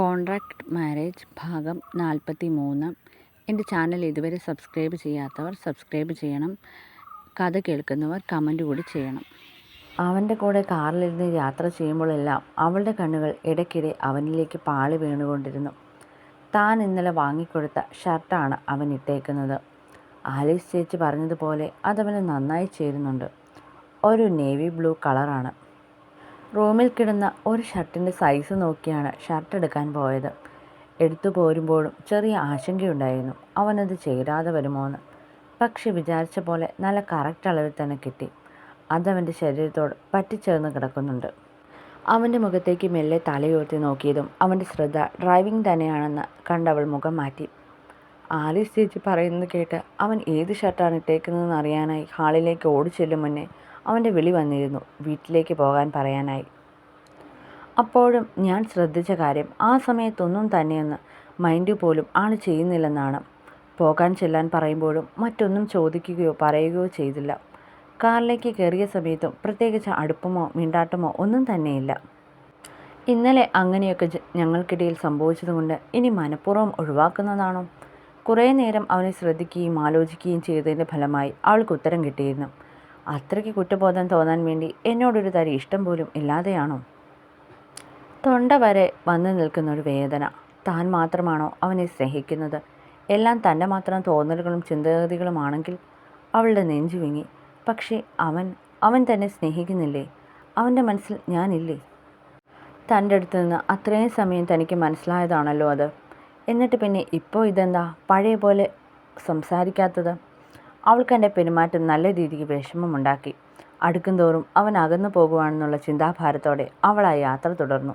Contract marriage ഭാഗം നാൽപ്പത്തി മൂന്ന് എന്റെ ചാനൽ ഇതുവരെ സബ്സ്ക്രൈബ് ചെയ്യാത്തവർ സബ്സ്ക്രൈബ് ചെയ്യണം. കഥ കേൾക്കുന്നവർ കമന്റ് കൂടി ചെയ്യണം. അവന്റെ കൂടെ കാറിലിരുന്ന് യാത്ര ചെയ്യുമ്പോഴെല്ലാം അവളുടെ കണ്ണുകൾ ഇടയ്ക്കിടെ അവനിലേക്ക് പാളി വീണുകൊണ്ടിരുന്നു. താൻ ഇന്നലെ വാങ്ങിക്കൊടുത്ത ഷർട്ടാണ് അവൻ ഇട്ടേക്കുന്നത്. ആലീസ് ചേച്ചി പറഞ്ഞതുപോലെ അതവന് നന്നായി ചേരുന്നുണ്ട്. ഒരു നേവി ബ്ലൂ കളറാണ്. റൂമിൽ കിടന്ന ഒരു ഷർട്ടിന്റെ സൈസ് നോക്കിയാണ് ഷർട്ട് എടുക്കാൻ പോയത്. എടുത്തു പോരുമ്പോഴും ചെറിയ ആശങ്കയുണ്ടായിരുന്നു. അവനത് ചേരാതെ വരുമോയെന്ന് പക്ഷെ വിചാരിച്ച പോലെ നല്ല കറക്റ്റ് അളവിൽ തന്നെ കിട്ടി. അതവന്റെ ശരീരത്തോട് പറ്റിച്ചേർന്ന് കിടക്കുന്നുണ്ട്. അവന്റെ മുഖത്തേക്ക് മെല്ലെ തലയുയർത്തി നോക്കിയതും അവന്റെ ശ്രദ്ധ ഡ്രൈവിംഗ് തന്നെയാണെന്ന് കണ്ടവൾ മുഖം മാറ്റി. ആലീസ് ചേച്ചി പറയുന്നത് കേട്ട് അവൻ ഏത് ഷർട്ടാണ് ഇട്ടേക്കുന്നതെന്ന് അറിയാനായി ഹാളിലേക്ക് ഓടിച്ചെല്ലും മുന്നേ അവന്റെ വിളി വന്നിരുന്നു വീട്ടിലേക്ക് പോകാൻ പറയാനായി. അപ്പോഴും ഞാൻ ശ്രദ്ധിച്ച കാര്യം ആ സമയത്തൊന്നും തന്നെയൊന്ന് മൈൻഡ് പോലും ആൾ ചെയ്യുന്നില്ലെന്നാണ്. പോകാൻ ചെല്ലാൻ പറയുമ്പോഴും മറ്റൊന്നും ചോദിക്കുകയോ പറയുകയോ ചെയ്തില്ല. കാറിലേക്ക് കയറിയ സമയത്തും പ്രത്യേകിച്ച് അടുപ്പമോ മിണ്ടാട്ടമോ ഒന്നും തന്നെയില്ല. ഇന്നലെ അങ്ങനെയൊക്കെ ഞങ്ങൾക്കിടയിൽ സംഭവിച്ചതുകൊണ്ട് ഇനി മനഃപൂർവം ഒഴിവാക്കുന്നതാണോ? കുറേ നേരം അവനെ ശ്രദ്ധിക്കുകയും ആലോചിക്കുകയും ചെയ്തതിന്റെ ഫലമായി അവൾക്ക് ഉത്തരം കിട്ടിയിരുന്നു. അത്രയ്ക്ക് കുറ്റബോധം തോന്നാൻ വേണ്ടി എന്നോടൊരു തരി ഇഷ്ടം പോലും ഇല്ലാതെയാണോ? തൊണ്ട വരെ വന്നു നിൽക്കുന്ന ഒരു വേദന. താൻ മാത്രമാണോ അവനെ സ്നേഹിക്കുന്നത്? എല്ലാം തന്റെ മാത്രം തോന്നലുകളും ചിന്താഗതികളുമാണെങ്കിൽ അവളുടെ നെഞ്ചു വിങ്ങി. പക്ഷേ അവൻ അവൻ തന്നെ സ്നേഹിക്കുന്നില്ലേ? അവന്റെ മനസ്സിൽ ഞാനില്ലേ? തന്റെ അടുത്ത് നിന്ന് അത്രയും സമയം തനിക്ക് മനസ്സിലായതാണല്ലോ അത്. എന്നിട്ട് പിന്നെ ഇപ്പോൾ ഇതെന്താ? പഴയ പോലെ സംസാരിക്കാത്തത്? അവൾക്ക് എന്റെ പെരുമാറ്റം നല്ല രീതിക്ക് വിഷമമുണ്ടാക്കി. അടുക്കും തോറും അവൻ അകന്നു പോകുവാണെന്നുള്ള ചിന്താഭാരത്തോടെ അവൾ ആ യാത്ര തുടർന്നു.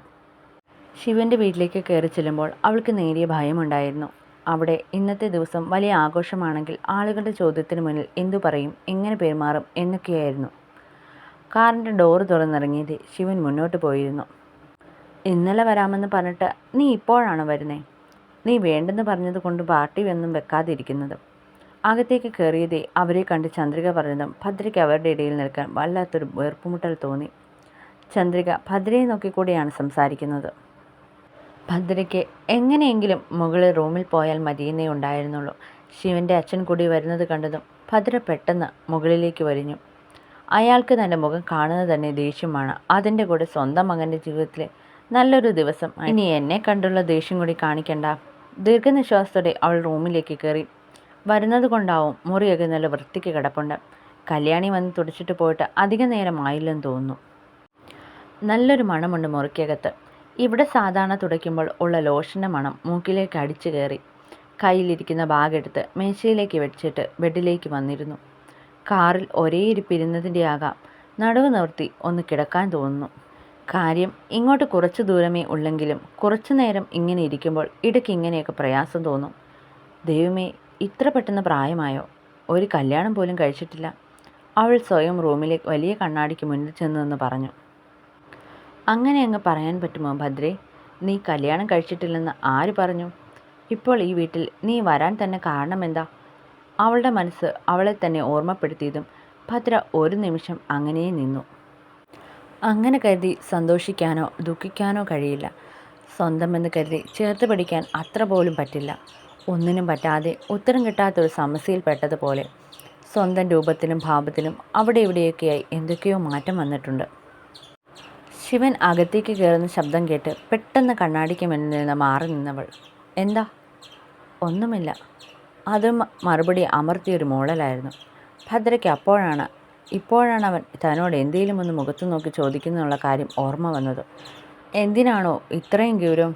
ശിവന്റെ വീട്ടിലേക്ക് കയറി ചെല്ലുമ്പോൾ അവൾക്ക് നേരിയ ഭയമുണ്ടായിരുന്നു. അവിടെ ഇന്നത്തെ ദിവസം വലിയ ആഘോഷമാണെങ്കിൽ ആളുകളുടെ ചോദ്യത്തിന് മുന്നിൽ എന്തു പറയും എങ്ങനെ പെരുമാറും എന്നൊക്കെയായിരുന്നു. കാറിന്റെ ഡോറ് തുറന്നിറങ്ങിയത് ശിവൻ മുന്നോട്ട് പോയിരുന്നു. ഇന്നലെ വരാമെന്ന് പറഞ്ഞിട്ട് നീ ഇപ്പോഴാണ് വരുന്നേ? നീ വേണ്ടെന്ന് പറഞ്ഞത് കൊണ്ട് പാർട്ടി ഒന്നും വെക്കാതിരിക്കുന്നത്. അകത്തേക്ക് കയറിയതേ അവരെ കണ്ട് ചന്ദ്രിക പറഞ്ഞതും ഭദ്രയ്ക്ക് അവരുടെ ഇടയിൽ നിൽക്കാൻ വല്ലാത്തൊരു വേർപ്പുമുട്ടൽ തോന്നി. ചന്ദ്രിക ഭദ്രയെ നോക്കിക്കൂടെയാണ് സംസാരിക്കുന്നത്. ഭദ്രയ്ക്ക് എങ്ങനെയെങ്കിലും മുകളിൽ റൂമിൽ പോയാൽ മതിയെന്നേ ഉണ്ടായിരുന്നുള്ളൂ. ശിവന്റെ അച്ഛൻ കൂടി വരുന്നത് കണ്ടതും ഭദ്ര പെട്ടെന്ന് മുകളിലേക്ക് വരിഞ്ഞു. അയാൾക്ക് തന്റെ മുഖം കാണുന്നത് തന്നെ ദേഷ്യമാണ്. അതിന്റെ കൂടെ സ്വന്തം മകന്റെ ജീവിതത്തിലെ നല്ലൊരു ദിവസം. ഇനി എന്നെ കണ്ടുള്ള ദേഷ്യം കൂടി കാണിക്കണ്ട. ദീർഘനിശ്വാസത്തോടെ അവൾ റൂമിലേക്ക് കയറി. വരുന്നത് കൊണ്ടാവും മുറിയൊക്കെ നല്ല വൃത്തിക്ക് കിടപ്പുണ്ട്. കല്യാണി വന്ന് തുടച്ചിട്ട് പോയിട്ട് അധിക നേരം ആയില്ലെന്ന് തോന്നുന്നു. നല്ലൊരു മണമുണ്ട് മുറിക്കകത്ത്. ഇവിടെ സാധാരണ തുടയ്ക്കുമ്പോൾ ഉള്ള ലോഷന്റെ മണം മൂക്കിലേക്ക് അടിച്ചു കയറി. കയ്യിലിരിക്കുന്ന ബാഗ് മേശയിലേക്ക് വെച്ചിട്ട് ബെഡിലേക്ക് വന്നിരുന്നു. കാറിൽ ഒരേ ഇരിപ്പിരുന്നതിന്റെ ആകാം. നടുവ് നിർത്തി ഒന്ന് കിടക്കാൻ തോന്നുന്നു. കാര്യം ഇങ്ങോട്ട് കുറച്ച് ദൂരമേ ഉള്ളെങ്കിലും കുറച്ചു നേരം ഇങ്ങനെ ഇരിക്കുമ്പോൾ ഇടയ്ക്ക് ഇങ്ങനെയൊക്കെ പ്രയാസം തോന്നും. ദൈവമേ ഇത്ര പെട്ടെന്ന് പ്രായമായോ? ഒരു കല്യാണം പോലും കഴിച്ചിട്ടില്ല. അവൾ സ്വയം റൂമിലെ വലിയ കണ്ണാടിക്ക് മുന്നിൽ ചെന്ന് നിന്ന് പറഞ്ഞു. അങ്ങനെ അങ്ങ് പറയാൻ പറ്റുമോ ഭദ്രേ? നീ കല്യാണം കഴിച്ചിട്ടില്ലെന്ന് ആര് പറഞ്ഞു? ഇപ്പോൾ ഈ വീട്ടിൽ നീ വരാൻ തന്നെ കാരണം എന്താ? അവളുടെ മനസ്സ് അവളെ തന്നെ ഓർമ്മപ്പെടുത്തിയതും ഭദ്ര ഒരു നിമിഷം അങ്ങനെ നിന്നു. അങ്ങനെ കരുതി സന്തോഷിക്കാനോ ദുഃഖിക്കാനോ കഴിയില്ല. സ്വന്തമെന്ന് കരുതി ചേർത്ത് പിടിക്കാൻ അത്ര പോലും പറ്റില്ല. ഒന്നിനും പറ്റാതെ ഉത്തരം കിട്ടാത്തൊരു സമസ്യയിൽപ്പെട്ടതുപോലെ സ്വന്തം രൂപത്തിലും ഭാവത്തിലും അവിടെ ഇവിടെയൊക്കെയായി എന്തൊക്കെയോ മാറ്റം വന്നിട്ടുണ്ട്. ശിവൻ അകത്തേക്ക് കയറുന്ന ശബ്ദം കേട്ട് പെട്ടെന്ന് കണ്ണാടിക്ക് മുന്നിൽ നിന്ന് മാറി നിന്നവൾ എന്താ? ഒന്നുമില്ല. അത് മറുപടി അമർത്തിയൊരു മോളലായിരുന്നു. ഭദ്രയ്ക്ക് അപ്പോഴാണ് ഇപ്പോഴാണ് അവൻ തന്നോട് എന്തെങ്കിലും ഒന്ന് മുഖത്ത് നോക്കി ചോദിക്കുന്നുള്ള കാര്യം ഓർമ്മ വന്നത്. എന്തിനാണോ ഇത്രയും ഗൗരവം?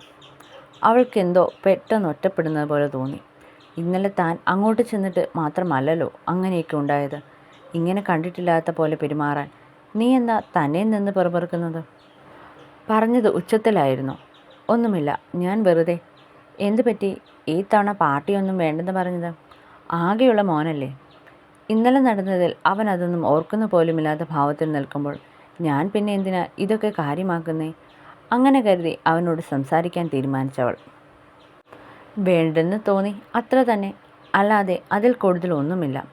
അവൾക്കെന്തോ പെട്ടെന്ന് ഒറ്റപ്പെടുന്നത് പോലെ തോന്നി. ഇന്നലെ താൻ അങ്ങോട്ട് ചെന്നിട്ട് മാത്രമല്ലല്ലോ അങ്ങനെയൊക്കെ ഉണ്ടായത്. ഇങ്ങനെ കണ്ടിട്ടില്ലാത്ത പോലെ പെരുമാറാൻ നീ എന്താ തന്നെ നിന്ന് പെറുപെറുക്കുന്നത്? പറഞ്ഞത് ഉച്ചത്തിലായിരുന്നു. ഒന്നുമില്ല ഞാൻ വെറുതെ. എന്തു പറ്റി? ഈ തവണ പാർട്ടിയൊന്നും വേണ്ടെന്ന് പറഞ്ഞത്? ആകെയുള്ള മോനല്ലേ? ഇന്നലെ നടന്നതിൽ അവൻ അതൊന്നും ഓർക്കുന്ന പോലുമില്ലാത്ത ഭാവത്തിൽ നിൽക്കുമ്പോൾ ഞാൻ പിന്നെ എന്തിനാ ഇതൊക്കെ കാര്യമാക്കുന്നേ? അങ്ങനെ കരുതി അവനോട് സംസാരിക്കാൻ തീരുമാനിച്ചവൾ. വേണ്ടെന്ന് തോന്നി. അത്ര തന്നെ. അല്ലാതെ അതിൽ കൂടുതൽ ഒന്നുമില്ല.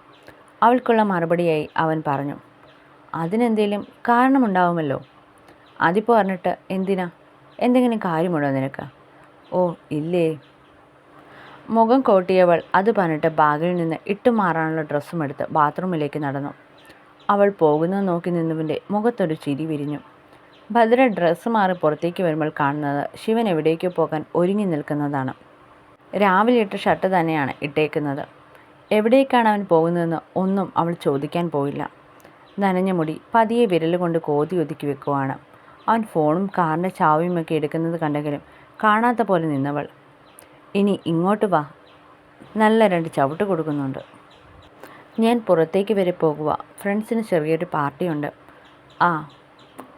അവൾക്കുള്ള മറുപടിയായി അവൻ പറഞ്ഞു അതിനെന്തേലും കാരണമുണ്ടാവുമല്ലോ. അതിപ്പോൾ പറഞ്ഞിട്ട് എന്തിനാ? എന്തെങ്കിലും കാര്യമുണ്ടോ നിനക്ക്? ഓ ഇല്ലേ. മുഖം കോട്ടിയവൾ അത് പറഞ്ഞിട്ട് ബാഗിൽ നിന്ന് ഇട്ടുമാറാനുള്ള ഡ്രസ്സും എടുത്ത് ബാത്റൂമിലേക്ക് നടന്നു. അവൾ പോകുന്നത് നോക്കി നിന്നവന്റെ മുഖത്തൊരു ചിരി വിരിഞ്ഞു. ഭദ്ര ഡ്രസ്സ് മാറി പുറത്തേക്ക് വരുമ്പോൾ കാണുന്നത് ശിവൻ എവിടേക്കോ പോകാൻ ഒരുങ്ങി നിൽക്കുന്നതാണ്. രാവിലെ ഇട്ട ഷർട്ട് തന്നെയാണ് ഇട്ടേക്കുന്നത്. എവിടേക്കാണ് അവൻ പോകുന്നതെന്ന് ഒന്നും അവൾ ചോദിക്കാൻ പോയില്ല. നനഞ്ഞ മുടി പതിയെ വിരലുകൊണ്ട് കോതി ഒതുക്കി വെക്കുവാണ്. അവൻ ഫോണും കാറിന്റെ ചാവിയുമൊക്കെ എടുക്കുന്നത് കണ്ടെങ്കിലും കാണാത്ത പോലെ നിന്നവൾ ഇനി ഇങ്ങോട്ട് വാ. നല്ല രണ്ട് ചവിട്ട് കൊടുക്കുന്നുണ്ട്. ഞാൻ പുറത്തേക്ക് വരെ പോകുക ഫ്രണ്ട്സിന് ചെറിയൊരു പാർട്ടിയുണ്ട്. ആ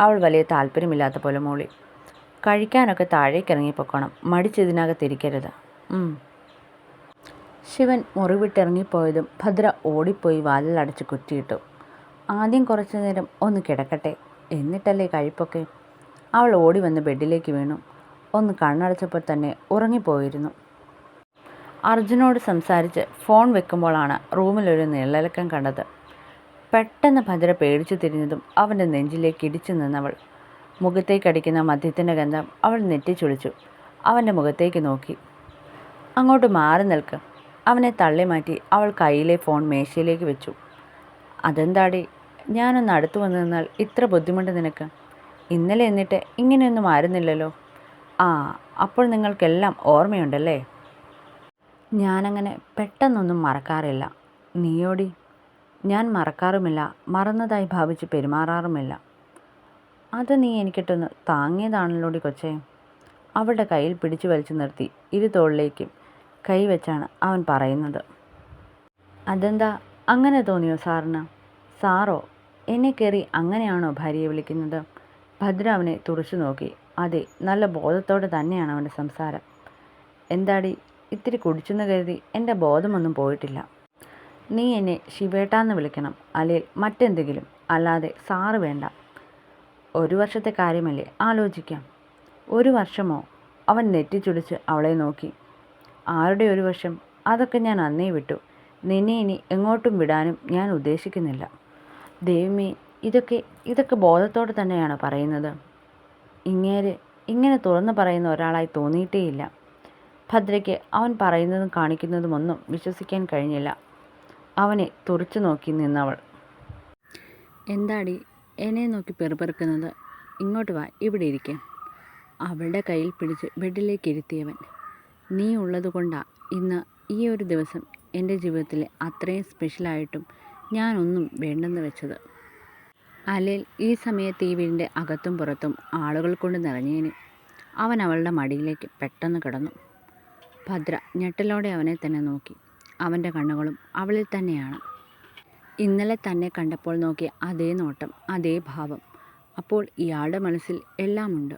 അവൾ വലിയ താല്പര്യമില്ലാത്ത പോലെ മൂളി. കഴിക്കാനൊക്കെ താഴേക്ക് ഇറങ്ങിപ്പോക്കണം മടിച്ചതിനകത്തിരിക്കരുത്. ശിവൻ മുറിവിട്ടിറങ്ങിപ്പോയതും ഭദ്ര ഓടിപ്പോയി വാതിലടച്ച് കുറ്റിയിട്ടു. ആദ്യം കുറച്ചു നേരം ഒന്ന് കിടക്കട്ടെ. എന്നിട്ടല്ലേ കഴിപ്പൊക്കെ? അവൾ ഓടി വന്ന് ബെഡിലേക്ക് വീണു. ഒന്ന് കണ്ണടച്ചപ്പോൾ തന്നെ ഉറങ്ങിപ്പോയിരുന്നു. അർജുനോട് സംസാരിച്ച് ഫോൺ വെക്കുമ്പോഴാണ് റൂമിലൊരു നിഴലക്കം കണ്ടത്. പെട്ടെന്ന് ഭദ്ര പേടിച്ചു തിരിഞ്ഞതും അവന്റെ നെഞ്ചിലേക്ക് ഇടിച്ചു നിന്നവൾ. മുഖത്തേക്കടിക്കുന്ന മദ്യത്തിന്റെ ഗന്ധം അവൾ നെറ്റിച്ചുളിച്ചു. അവന്റെ മുഖത്തേക്ക് നോക്കി. അങ്ങോട്ട് മാറി നിൽക്ക്. അവനെ തള്ളി മാറ്റി അവൾ കയ്യിലെ ഫോൺ മേശയിലേക്ക് വെച്ചു. അതെന്താടി? ഞാനൊന്ന് അടുത്തു വന്നു നിന്നാൽ ഇത്ര ബുദ്ധിമുട്ട് നിനക്ക്? ഇന്നലെ എന്നിട്ട് ഇങ്ങനെയൊന്നും ആരുന്നില്ലല്ലോ ആ അപ്പോൾ നിങ്ങൾക്കെല്ലാം ഓർമ്മയുണ്ടല്ലേ? ഞാനങ്ങനെ പെട്ടെന്നൊന്നും മറക്കാറില്ല. നീയോടി? ഞാൻ മറക്കാറുമില്ല. മറന്നതായി ഭാവിച്ച് പെരുമാറാറുമില്ല. അത് നീ എനിക്കിട്ടൊന്ന് താങ്ങിയതാണല്ലോടി കൊച്ചേ. അവളുടെ കയ്യിൽ പിടിച്ചു വലിച്ചു നിർത്തി. ഇരു തോളിലേക്കും കൈവച്ചാണ് അവൻ പറയുന്നത്. അതെന്താ? അങ്ങനെ തോന്നിയോ സാറിന്? സാറോ? എന്നെ കയറി അങ്ങനെയാണോ ഭാര്യയെ വിളിക്കുന്നത്? ഭദ്ര അവനെ തുറച്ചു നോക്കി. അതെ നല്ല ബോധത്തോടെ തന്നെയാണ് അവന്റെ സംസാരം. എന്താടി? ഇത്തിരി കുടിച്ചെന്ന് കരുതി എന്റെ ബോധമൊന്നും പോയിട്ടില്ല. നീ എന്നെ ശിവേട്ടാന്ന് വിളിക്കണം അല്ലെങ്കിൽ മറ്റെന്തെങ്കിലും. അല്ലാതെ സാറ് വേണ്ട. ഒരു വർഷത്തെ കാര്യമല്ലേ? ആലോചിക്കാം. ഒരു വർഷമോ? അവൻ നെറ്റിച്ചുടിച്ച് അവളെ നോക്കി. ആരുടെ ഒരു വർഷം? അതൊക്കെ ഞാൻ അന്നേ വിട്ടു. നിന്നെ ഇനി എങ്ങോട്ടും വിടാനും ഞാൻ ഉദ്ദേശിക്കുന്നില്ല. ദൈവമേ ഇതൊക്കെ ഇതൊക്കെ ബോധത്തോടെ തന്നെയാണ് പറയുന്നത്. ഇങ്ങേര് ഇങ്ങനെ തുറന്നു പറയുന്ന ഒരാളായി തോന്നിയിട്ടേയില്ല. ഭദ്രയ്ക്ക് അവൻ പറയുന്നതും കാണിക്കുന്നതുമൊന്നും വിശ്വസിക്കാൻ കഴിഞ്ഞില്ല. അവനെ തുറച്ചു നോക്കി നിന്നവൾ. എന്താടി? എന്നെ നോക്കി പെറുപെറുക്കുന്നത്. ഇങ്ങോട്ട് വാ ഇവിടെ ഇരിക്കാം. അവളുടെ കയ്യിൽ പിടിച്ച് ബെഡിലേക്ക് ഇരുത്തിയവൻ. നീ ഉള്ളതുകൊണ്ടാ ഇന്ന് ഈ ഒരു ദിവസം എന്റെ ജീവിതത്തിലെ അത്രയും സ്പെഷ്യലായിട്ടും ഞാനൊന്നും വേണ്ടെന്ന് വെച്ചത്. അലേൽ ഈ സമയത്ത് ഈ വീടിന്റെ അകത്തും പുറത്തും ആളുകൾ കൊണ്ട് നിറഞ്ഞേനെ. അവൻ അവളുടെ മടിയിലേക്ക് പെട്ടെന്ന് കിടന്നു. ഭദ്ര ഞെട്ടലോടെ അവനെ തന്നെ നോക്കി. അവന്റെ കണ്ണുകളും അവളിൽ തന്നെയാണ്. ഇന്നലെ തന്നെ കണ്ടപ്പോൾ നോക്കിയ അതേ നോട്ടം അതേ ഭാവം. അപ്പോൾ ഇയാളുടെ മനസ്സിൽ എല്ലാമുണ്ട്.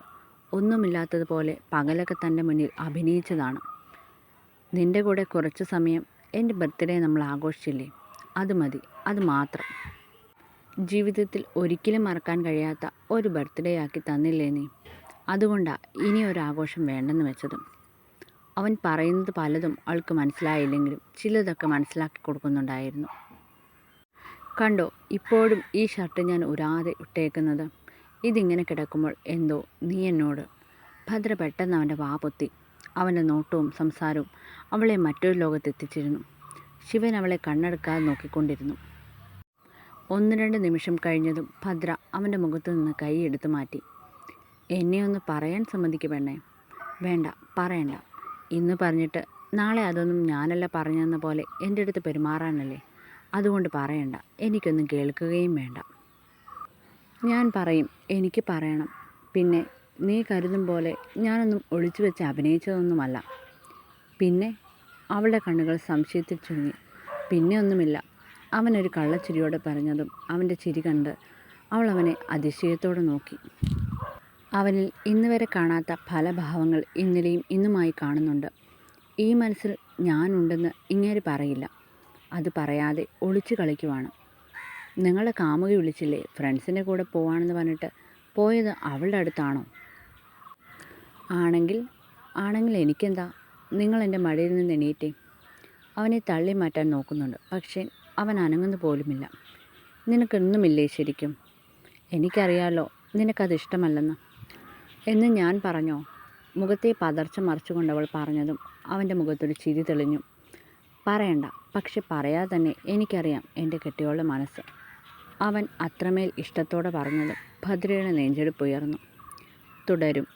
ഒന്നുമില്ലാത്തതുപോലെ പകലൊക്കെ തന്റെ മുന്നിൽ അഭിനയിച്ചതാണ്. നിന്റെ കൂടെ കുറച്ച് സമയം എന്റെ ബർത്ത്ഡേ നമ്മൾ ആഘോഷിച്ചില്ലേ? അത് മതി അത് മാത്രം. ജീവിതത്തിൽ ഒരിക്കലും മറക്കാൻ കഴിയാത്ത ഒരു ബർത്ത്ഡേ ആക്കി തന്നില്ലേ നീ? അതുകൊണ്ടാണ് ഇനി ഒരു ആഘോഷം വേണ്ടെന്ന് വെച്ചതും. അവൻ പറയുന്നത് പലതും അവൾക്ക് മനസ്സിലായില്ലെങ്കിലും ചിലതൊക്കെ മനസ്സിലാക്കി കൊടുക്കുന്നുണ്ടായിരുന്നു. കണ്ടോ ഇപ്പോഴും ഈ ഷർട്ട് ഞാൻ ഉരാതെ ഇട്ടേക്കുന്നത്? ഇതിങ്ങനെ കിടക്കുമ്പോൾ എന്തോ നീ എന്നോട്. ഭദ്ര പെട്ടെന്ന് അവന്റെ വാ പൊത്തി. അവന്റെ നോട്ടവും സംസാരവും അവളെ മറ്റൊരു ലോകത്തെത്തിച്ചിരുന്നു. ശിവൻ അവളെ കണ്ണെടുക്കാതെ നോക്കിക്കൊണ്ടിരുന്നു. ഒന്ന് രണ്ട് നിമിഷം കഴിഞ്ഞതും ഭദ്ര അവന്റെ മുഖത്ത് നിന്ന് കൈ എടുത്തു മാറ്റി. എന്നെ ഒന്ന് പറയാൻ സമ്മതിക്ക് വേണ്ട പറയണ്ട. ഇന്ന് പറഞ്ഞിട്ട് നാളെ അതൊന്നും ഞാനല്ല പറഞ്ഞെന്ന പോലെ എന്റെ അടുത്ത് പെരുമാറാനല്ലേ? അതുകൊണ്ട് പറയണ്ട. എനിക്കൊന്നും കേൾക്കുകയും വേണ്ട. ഞാൻ പറയും എനിക്ക് പറയണം. പിന്നെ നീ കരുതും പോലെ ഞാനൊന്നും ഒളിച്ചു വെച്ച് അഭിനയിച്ചതൊന്നുമല്ല. പിന്നെ അവളുടെ കണ്ണുകൾ സംശയത്തിൽ ചുരുങ്ങി. പിന്നെ ഒന്നുമില്ല. അവനൊരു കള്ളച്ചിരിയോടെ പറഞ്ഞതും അവന്റെ ചിരി കണ്ട് അവൾ അവനെ അതിശയത്തോടെ നോക്കി. അവനിൽ ഇന്നുവരെ കാണാത്ത പല ഭാവങ്ങൾ ഇന്നലെയും ഇന്നുമായി കാണുന്നുണ്ട്. ഈ മനസ്സിൽ ഞാനുണ്ടെന്ന് ഇങ്ങേര് പറയില്ല. അത് പറയാതെ ഒളിച്ചു കളിക്കുവാണ്. നിങ്ങളെ കാമുകി വിളിച്ചില്ലേ? ഫ്രണ്ട്സിന്റെ കൂടെ പോവാണെന്ന് പറഞ്ഞിട്ട് പോയത് അവളുടെ അടുത്താണോ? ആണെങ്കിൽ ആണെങ്കിൽ എനിക്കെന്താ? നിങ്ങൾ എന്റെ മടിയിൽ നിന്ന് എണീറ്റേ. അവനെ തള്ളി മാറ്റാൻ നോക്കുന്നുണ്ട്. പക്ഷേ അവൻ അനങ്ങുന്നു പോലുമില്ല. നിനക്കൊന്നുമില്ലേ ശരിക്കും? എനിക്കറിയാലോ നിനക്കത് ഇഷ്ടമല്ലെന്ന്. എന്ന് ഞാൻ പറഞ്ഞോ മുഖത്തെ പതർച്ച മറച്ചുകൊണ്ടവൾ പറഞ്ഞതും അവന്റെ മുഖത്തൊരു ചിരി തെളിഞ്ഞു. പറയണ്ട. പക്ഷെ പറയാതെ തന്നെ എനിക്കറിയാം എന്റെ കെട്ടിയോളുടെ മനസ്സ്. അവൻ അത്രമേൽ ഇഷ്ടത്തോടെ പറഞ്ഞതും ഭദ്രയുടെ നെഞ്ചെടുപ്പ് ഉയർന്നു തുടരും.